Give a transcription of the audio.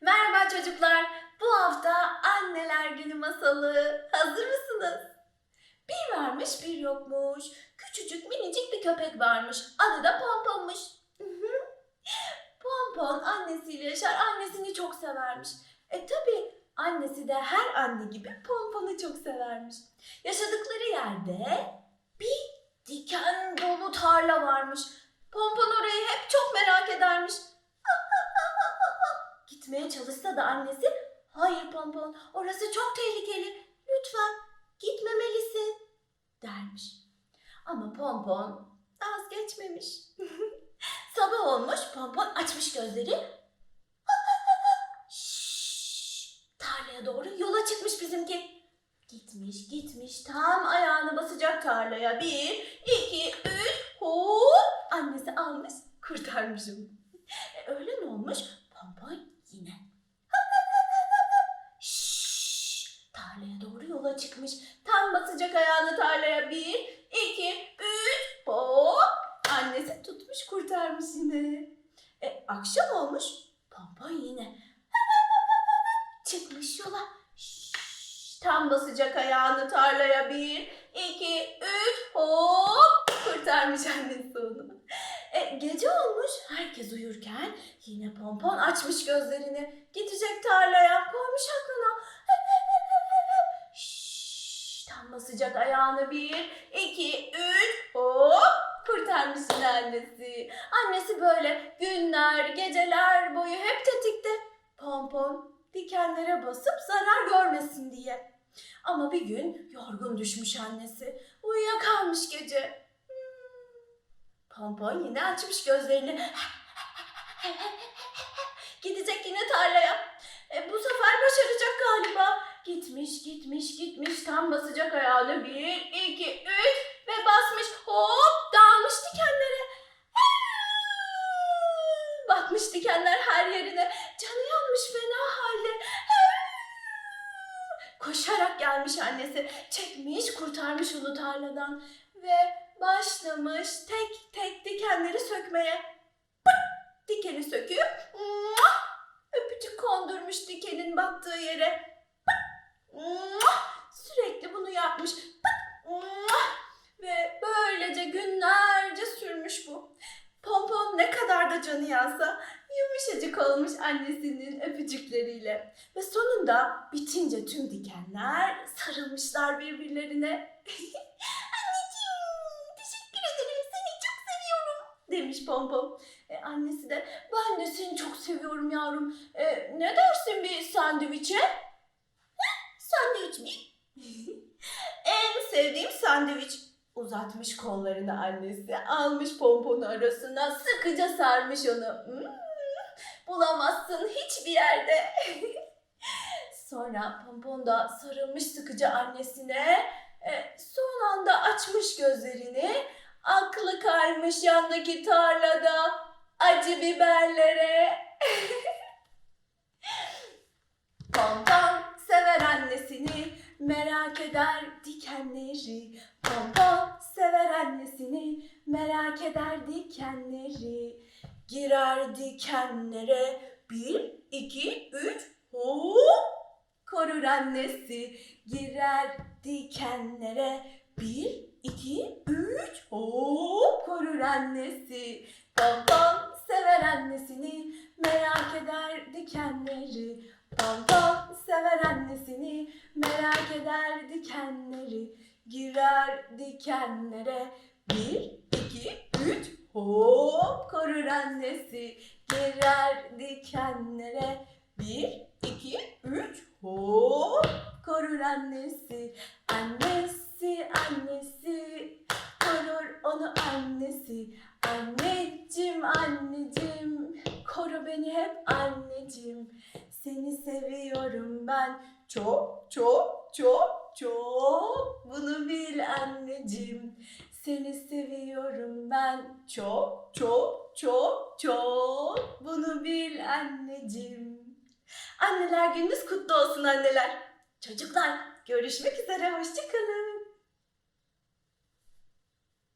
Merhaba çocuklar. Bu hafta anneler günü masalı. Hazır mısınız? Bir varmış bir yokmuş. Küçücük minicik bir köpek varmış. Adı da Pompon'muş. Pompon annesiyle yaşar. Annesini çok severmiş. E tabi annesi de her anne gibi Pompon'u çok severmiş. Yaşadıkları yerde bir diken dolu tarla varmış. Pompon orayı hep çok merak edermiş. Gitmeye çalışsa da annesi hayır Pompon orası çok tehlikeli lütfen gitmemelisin dermiş. Ama Pompon vazgeçmemiş. Sabah olmuş Pompon açmış gözleri. Tarlaya doğru yola çıkmış bizimki. Gitmiş gitmiş tam ayağını basacak tarlaya. Bir, iki, üç, hop. Annesi almış kurtarmış onu. E, öyle mi olmuş? Pompon yine. Şşş, tarlaya doğru yola çıkmış. Tam basacak ayağını tarlaya. Bir, iki, üç, hop. Annesi tutmuş kurtarmış yine. E, akşam olmuş. Pompon yine. Çıkmış yola. Şşş, tam basacak ayağını tarlaya. Bir, iki, üç, hop. Kurtarmış annesi onu. E, gece olmuş. Herkes uyurken yine Pompon açmış gözlerini. Gidecek tarlaya. Koymuş aklına. Basacak ayağını. Bir, iki, üç, hop. Kurtarmış yine annesi. Annesi böyle günler, geceler boyu hep tetikte. Pompon dikenlere basıp zarar görmesin diye. Ama bir gün yorgun düşmüş annesi. Uyuyakalmış gece. Hmm. Pompon yine açmış gözlerini. Gidecek yine tarlaya. E, bu sefer başaracak galiba. Gitmiş, gitmiş, gitmiş. Tam basacak ayağını. Bir, iki, üç ve basmış. Hop dağılmış dikenlere. Bakmış dikenler her yerine. Canı yanmış fena halde. Koşarak gelmiş annesi. Çekmiş, kurtarmış onu tarladan. Ve başlamış tek tek dikenleri sökmeye. Pıt! Dikeni söküp öpücük kondurmuş dikenin battığı yere. Sürekli bunu yapmış. Ve böylece günlerce sürmüş bu. Pompon ne kadar da canı yansa yumuşacık olmuş annesinin öpücükleriyle. Ve sonunda bitince tüm dikenler sarılmışlar birbirlerine. Anneciğim teşekkür ederim seni çok seviyorum demiş Pompon. E, annesi de ben de seni çok seviyorum yavrum. E, ne dersin bir sandviçe? Sandviç mi? en sevdiğim sandviç. Uzatmış kollarını annesi. Almış pomponu arasına. Sıkıca sarmış onu. Hmm, bulamazsın hiçbir yerde. Sonra pompon da sarılmış sıkıca annesine. E, son anda açmış gözlerini. Aklı kaymış yandaki tarlada acı biberlere. Pompon sever annesini, merak eder dikenleri. Pompon sever annesini, merak eder dikenleri. Girer dikenlere, bir, iki, üç, hop! Korur annesi, girer dikenlere, bir, iki, üç, hop! Korur annesi. Pompon sever annesini, merak eder dikenleri. Pompon sever annesini, merak eder dikenleri. Girer dikenlere, bir, iki, üç, hop korur annesi. Girer dikenlere, bir, iki, üç, hop korur annesi. Annesi, annesi, korur onu annesi. Anneciğim, anneciğim, koru beni hep anneciğim. Seni seviyorum ben çok çok çok çok bunu bil anneciğim. Seni seviyorum ben çok çok çok çok bunu bil anneciğim. Anneler gününüz kutlu olsun anneler. Çocuklar görüşmek üzere hoşçakalın.